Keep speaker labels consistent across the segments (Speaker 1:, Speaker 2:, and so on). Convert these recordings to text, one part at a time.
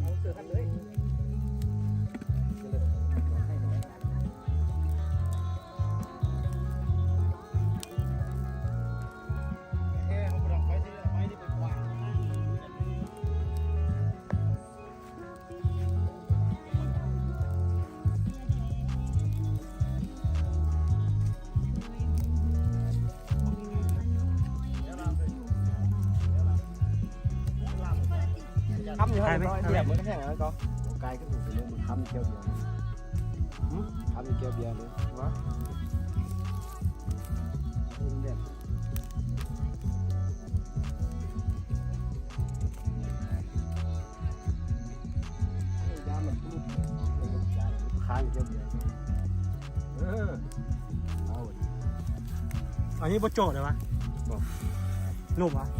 Speaker 1: เอาเสือกันเลย
Speaker 2: ทำ
Speaker 1: อยู่ให้ร้อยเดียวมันก็แค่นั้นก็
Speaker 2: กายก็ถูกไปเลยมันค้ำเกียวเดียวค้ำเกียวเดียวเลยวะเด่น
Speaker 1: ยามันปุ๊บ
Speaker 2: ค้างเกียวเดียวเออเอาดิ
Speaker 3: อันนี้บ่โจทย์เลยวะ
Speaker 2: บอก
Speaker 3: รูปวะ
Speaker 2: ลูก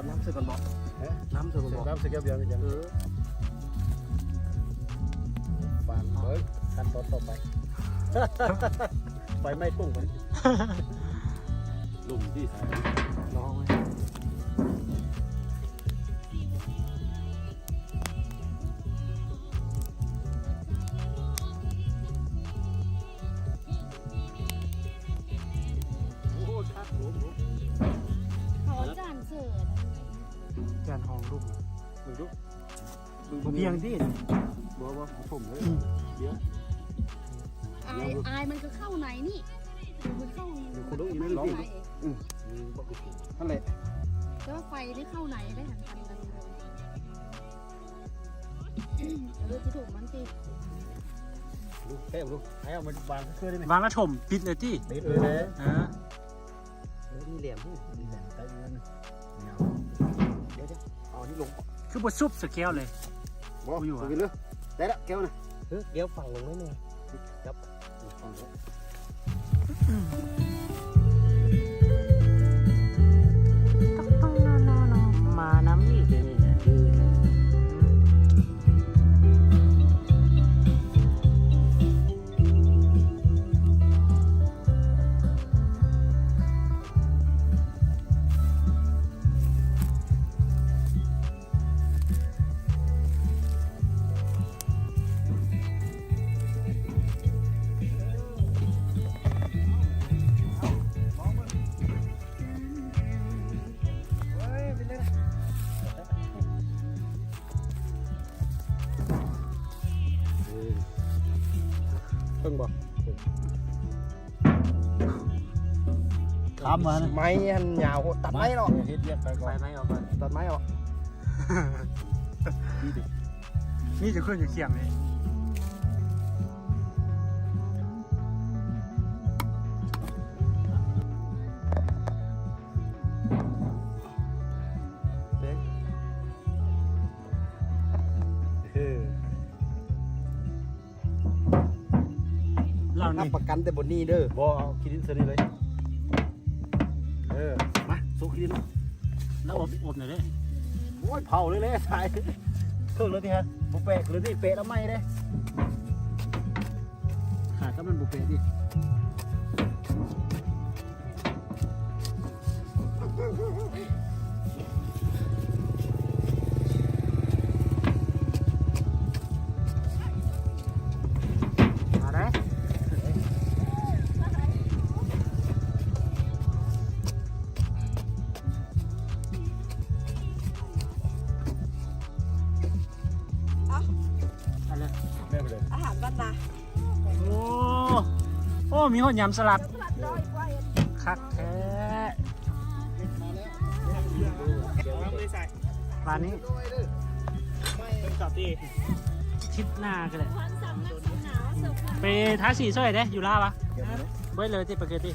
Speaker 1: เอาน้ำเสือกันบอก
Speaker 2: เอ๊ะ
Speaker 1: น้ำเสือกัน
Speaker 2: เสี
Speaker 1: บ
Speaker 2: ย
Speaker 1: อก
Speaker 2: น้ำเสียเกียวเดียวนี่จัง
Speaker 1: เออ
Speaker 2: ฟานเบิร์ขั้นตอนต่อไปไฟไหม้ปุ้งไปลุ่มที่สาย
Speaker 4: จาน
Speaker 3: ห้องรูป
Speaker 2: มึงดู
Speaker 3: บ่เพียงที่
Speaker 2: บ่บ่ชมเลย
Speaker 3: อืม
Speaker 2: เดี๋ยว
Speaker 4: อายอายมันก็เข้าไหนนี่มันเข้า
Speaker 2: เดี๋ยวคุณต้องอีกนิด
Speaker 4: เข้า
Speaker 2: นึง
Speaker 4: ไหน
Speaker 2: อืมบอกอีกทีนั่นแหละ
Speaker 4: แต่ว่าไฟได้เข้าไหนได้หันกันกันเลยเออที่ถูกมันสิ
Speaker 2: ดูแค่ดูให้เอามันวางเครื่องได้ไหม
Speaker 3: วางกระถมปิดเลยที่
Speaker 2: ปิดเลยเลย
Speaker 3: เออ
Speaker 1: มีเหลี่ยมที่
Speaker 2: นี่แหละใต้เงินเงา
Speaker 1: เดี๋ยวเดี๋ ยวเอานี่ลง
Speaker 3: คือบ่ซุบสเกลเลย
Speaker 2: บอกอยู่กินเลยได้ละแก้วนะ
Speaker 1: เฮ้ยเดี๋ยวฝั่งลงไว้หน่อย
Speaker 2: ฟังเถอะ
Speaker 3: มาน้ำนี่เป็นนี่ พิ่งบอก
Speaker 2: ทำมานะ
Speaker 1: ไม้หันยาวตัดไม้หรอก
Speaker 2: เฮ็ดเรียกไปก่
Speaker 3: ไฟ
Speaker 2: อน
Speaker 3: ไหมเอาก่อน
Speaker 1: ตัดไม้ออก
Speaker 2: ดีดิ
Speaker 3: นี่จะขึ้นอยู่เคียงเลย
Speaker 1: นี่ประกันแต่บนนี้เด้อ
Speaker 2: บ่เอาคิดินเสร็จเลยเออมาสู้คิดิน
Speaker 3: แล้วอบอบหน่อยเด้
Speaker 2: โอ้ยเผาเลยเลยสายเครื่องเลยที่ฮะบุเปะเลยที่เปะแล้วไหมเด้หาก็มันบุเปะดิ
Speaker 3: โอ้มีหอดยำสลัด
Speaker 5: สลัดร้อยกว่า
Speaker 3: คักแท้ร้านนี้ทิศหน้ากันเลย
Speaker 4: ความสามารถสหนาวเสิร์ฟ
Speaker 3: ไปท้าสีสวยเด้อยู่ล่าวะเบ้ยเลยที่ปกติ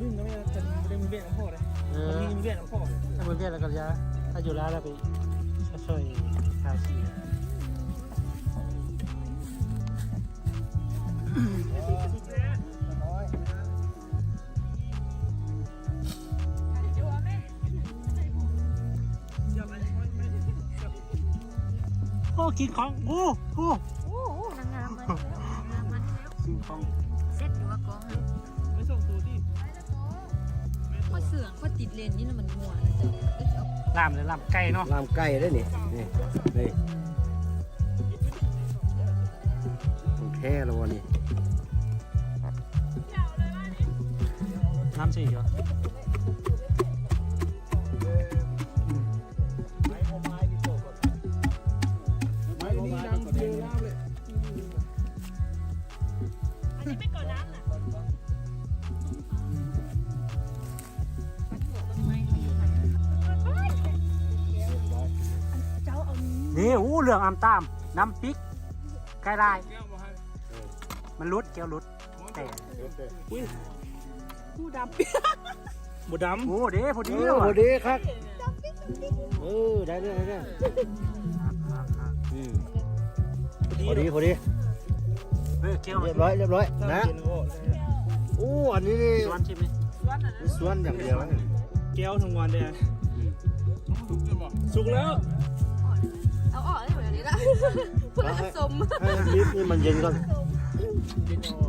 Speaker 1: ดึงก็ไม่จะดึงเบี้ยของพ่อเลย
Speaker 3: เออ
Speaker 1: ดึงเบี้ยของพ่อ
Speaker 3: ถ้าเบ้ยแล้วก็จะถ้าอยู่ล่าแล้วไปช่วยท้าสี กินของโอ้โอ้
Speaker 4: โอ้โหนางงามมันแล้วนางงามมันแล้ว
Speaker 3: กินของ
Speaker 4: เซ็ตอยู่ว่ากอง
Speaker 1: ไม่ส่งตัวที่
Speaker 4: พอเสื่องก็ติดเลนนี่แล้วมันมัวนะจ๊ะ
Speaker 3: ลามเลยลามไก่เนาะ
Speaker 2: ลามไก่ได้นี่นี่นี่ของแท้แล้ววะนี่
Speaker 3: น้ำสีเหรอ
Speaker 1: นี่
Speaker 3: อู้เหลืองอามตาม น้ำปิกไก่ลาย
Speaker 1: แก้วมาให้
Speaker 3: มันรุดแก้วรุดแต่
Speaker 1: ผู้ดำบุด
Speaker 3: โอ้เด้พอ
Speaker 2: เอ
Speaker 3: ดี
Speaker 2: อ
Speaker 3: แล้ว
Speaker 2: พ
Speaker 3: อ
Speaker 2: ดีครับเออได้ได้ได้ได้อืมพอดีพอดี
Speaker 3: เรี
Speaker 2: ยบร้อยเรียบร้อยนะ
Speaker 1: โอ้
Speaker 2: โอ้อันนี้นี่
Speaker 3: สวนชิมไหม
Speaker 2: สวนอย่างเดียว
Speaker 1: แก้วทั้งวันเลยสุกแล้ว
Speaker 4: เอาออกได้แบบนี้ละเพื่อผสม
Speaker 2: ให้ลิฟต์นี่มันเย็นก่อน
Speaker 1: กินโอ้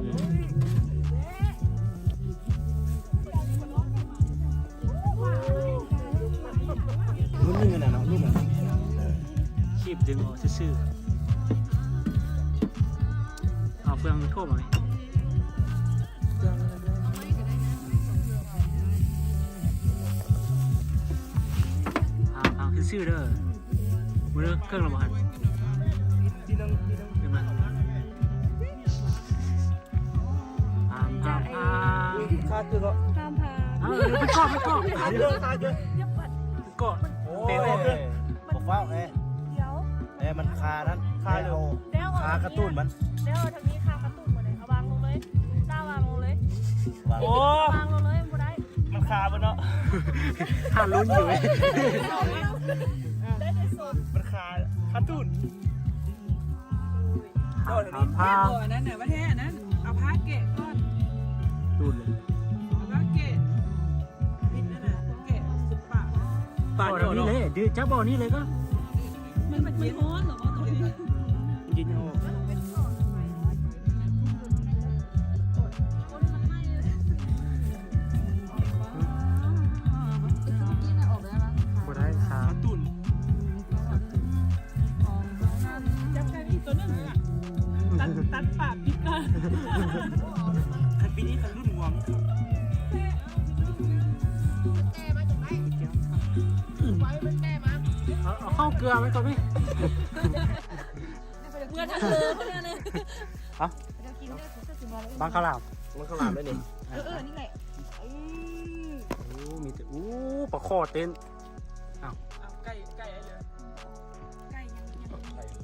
Speaker 2: รุ่นนึงนะเนาะรุ่นน่ะ
Speaker 3: ขีบดึงออกซื่อๆเอาเฟืองโทษมาไหมเอาเอาซื่อๆเด้อ มือเครื่องระเบิด
Speaker 1: ที่นั่งที่นั่ง
Speaker 3: เดี๋ยวมาพามพามพาม
Speaker 1: คาดคือก็
Speaker 4: ตามพา
Speaker 3: เอาเดี๋ยวไปก่อนไปก่อน
Speaker 1: คาดเยอะคาดเยอะ
Speaker 3: ก่อน
Speaker 2: โอ้ยบอกว่าเอ้
Speaker 5: เดี๋ยว
Speaker 2: เอ้มันคานั้นคาเอา
Speaker 5: เดี๋ยว
Speaker 2: คากระตุ้นมัน
Speaker 5: เดี๋ยวทางนี้คากระตุ้นหมดเลยเอาวางลงเลยต้าวางลงเลย
Speaker 2: วาง
Speaker 1: โอ้
Speaker 5: วางลงเลยบ่ได้
Speaker 1: มันคาบนเนาะ
Speaker 3: ห้าลุ้นอยู่
Speaker 1: คาคาตุน
Speaker 3: พามพามพาม
Speaker 6: อันนั้นเนี่ยประเทศอันนั้นเอาผ้าเกะก้อน
Speaker 3: ดูเลย
Speaker 6: เอาผ้าเกะพิษนั่นน่ะเกะสิบปาก
Speaker 1: ปาด
Speaker 3: บ่
Speaker 1: เนาะ
Speaker 3: อนี่เลยดื้อจับบ่อนี่เลยก็
Speaker 6: มันมันมันร้อนเหรอวะตัวนี้
Speaker 1: กินโอ้ คัน
Speaker 6: ปีนี้
Speaker 1: คันรุ่นงวง
Speaker 3: เอาเอาเข้าเกลือไว้ก่อนไหม
Speaker 6: เมื่อทันเลยเขาเนี่ยเนี่ย
Speaker 4: เรากินได้ผมจะสิมาแล้ว
Speaker 3: บางข้าวหลาม
Speaker 2: มันขลามได้นี่
Speaker 4: เออเออนี่แหละ
Speaker 3: โอ้มีแต่อู้ปลาคอเต้น
Speaker 6: เอาไก่ไก่ไอ้เลยไก่ยังยัง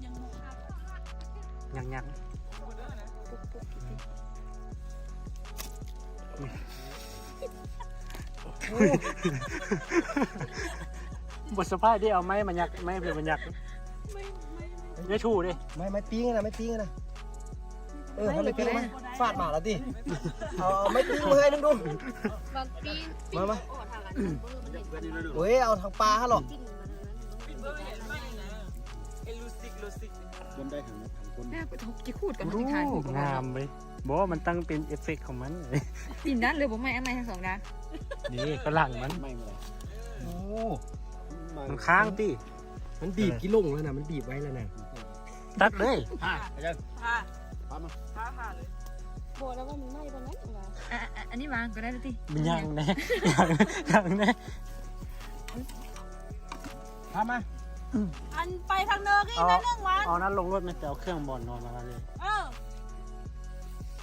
Speaker 6: ยังมกข้าว
Speaker 3: ยังยัง บทสภาพที่เอาไม้มันยักไม้เป็นมันยักไม่ชูดิ
Speaker 2: ไม่ไม่ปิ้งนะไม่ปิ้งนะเออทำไมปิ้งไหมฟาดหมาแล้วดิเอาไม่ปิ้งมาให้นึงดู
Speaker 4: บางปีปี
Speaker 2: มามา
Speaker 4: ออกทางอันนั้นเบอร์มันเห็น
Speaker 2: โอ้ยเอาทางปลาฮะหรอก
Speaker 4: กินมันนั้น
Speaker 6: เบอร์เห็นไหมนะเอลูสิกลูสิก
Speaker 2: คนได้ทางนั้นทางคน
Speaker 4: แม่ไปทุกกี่ขูดกัน
Speaker 3: รู้
Speaker 4: ที่ทายถูก
Speaker 3: งามไป บอกว่ามันตั้งเป็นเอฟเฟกต์ของมัน
Speaker 4: ตีนด้านเลยผมไม่อันไหนทั้งสองด้าน
Speaker 3: นี่ก็หลังมัน
Speaker 2: ไม่เป็นไรโอ้
Speaker 3: มันค้างตี
Speaker 2: มันบีบกี่ลงแล้วนะมันบีบไว้แล้วนะ
Speaker 3: ตัดเลย
Speaker 2: อะอาจารย์
Speaker 6: ผ้า
Speaker 2: พามา
Speaker 6: ผ้าผ้าเลย
Speaker 4: โบแล้วว่ามีไหมตอนนั้นเหรออะอะอันนี้วางก็ได้แล้วที
Speaker 3: มันยังแน่ยังยังแน่
Speaker 2: พามา
Speaker 5: อันไปทางเนินอีกนะหนึ่งวัน
Speaker 3: เอานั้นลงรถมันจะเอาเครื่องบอลนอนมาเลย
Speaker 5: เออ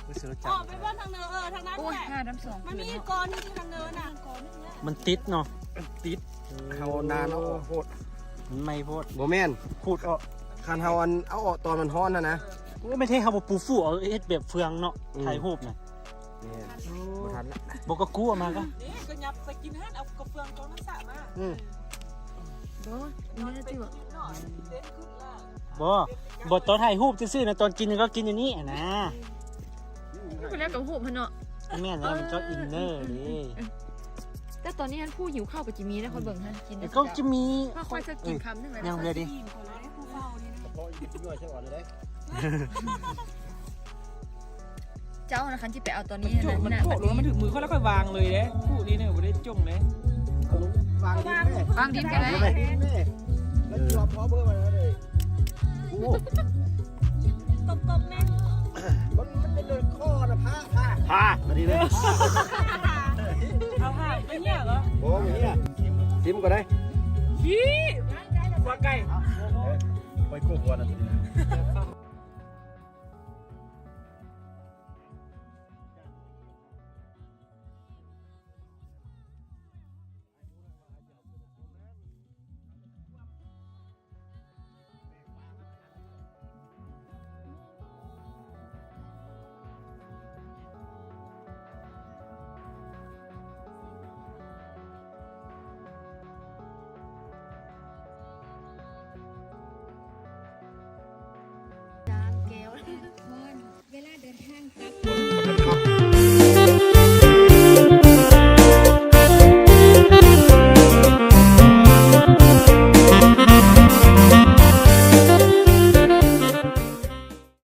Speaker 3: รู้สึกว่า
Speaker 5: อ
Speaker 3: จั
Speaker 5: อกไปบ้านทางเนินเออทางนั้น
Speaker 4: โอ้ย
Speaker 5: แหละ
Speaker 4: ห้าน้ำสอง
Speaker 5: มัน
Speaker 4: ผื
Speaker 5: มี
Speaker 4: นเนาะ
Speaker 5: กรที่ทางเนินน่ะกรนี่เนี่ย
Speaker 3: มันติดเนาะ
Speaker 2: ติดเขานานเอาออกโคตร
Speaker 3: มันไม่โพด
Speaker 2: โมแมน
Speaker 3: พูดออก
Speaker 2: คันเฮาอันเอาออกตอนมันฮ้อนนะนะ
Speaker 3: กูไม่ใช่เขาบอกปูฟูเอาเฮ็ดแบบเฟืองเนาะ
Speaker 2: อืม
Speaker 3: ถ่ายรูปน่ะ
Speaker 2: นี่บ่ทันละ
Speaker 3: บอกก็กู้เอามาก็
Speaker 6: นี่ก็ยับใส่กินฮันเอากระเฟืองกองน้ำสระมา
Speaker 2: อืม
Speaker 4: โอ้ยนี่ได้ที่บอก
Speaker 6: นิดหน่อยเต้นขึ้นล่าง
Speaker 3: บอบอตอนถ่ายรูปซื่อๆนะตอนกินก็กินอย่างนี้อะ นะ
Speaker 4: คุณแล้วกับหูพนเนาะ
Speaker 3: แม่นแล้วมันก็อินเนอร์ดิ
Speaker 4: แต่ตอนนี้ท่านผู้หิวข้าวกับจิมีแล้วคนเบิ่งท่านกิน
Speaker 3: แต่ก็จะมี
Speaker 4: ถ้าค่อยจะกินคำนึงเลย
Speaker 3: ยังเลยดิ
Speaker 6: กินคนละผู้เฝ้านี่นะ
Speaker 2: พออีกนิดหน่อยใช่ก่อนเลย
Speaker 4: เจ้านะคันที่ไปเอาตอนนี้
Speaker 6: โจ
Speaker 4: นะ
Speaker 6: มัน
Speaker 4: นะ
Speaker 6: โจลงแล้วมันถึงมือเขาแล้วค่อยวางเลยเด้ผู้นี่เนี่ยไม่ได้
Speaker 1: จุ่มเลย
Speaker 2: วางดินแม่
Speaker 4: วางดินก็ได้
Speaker 2: วางดินแม่แล้วจัวพอเพิ่มมาแล้วเลย
Speaker 3: โอ้
Speaker 5: กบกบแม่
Speaker 3: พามาดีเลย
Speaker 6: เอาห่างไปเนี่ยเหรอ
Speaker 2: โอ้ยเนี่ยซิมก็ได้
Speaker 6: ยี่ว่าไก่
Speaker 3: ไปกู้ก่อนนะ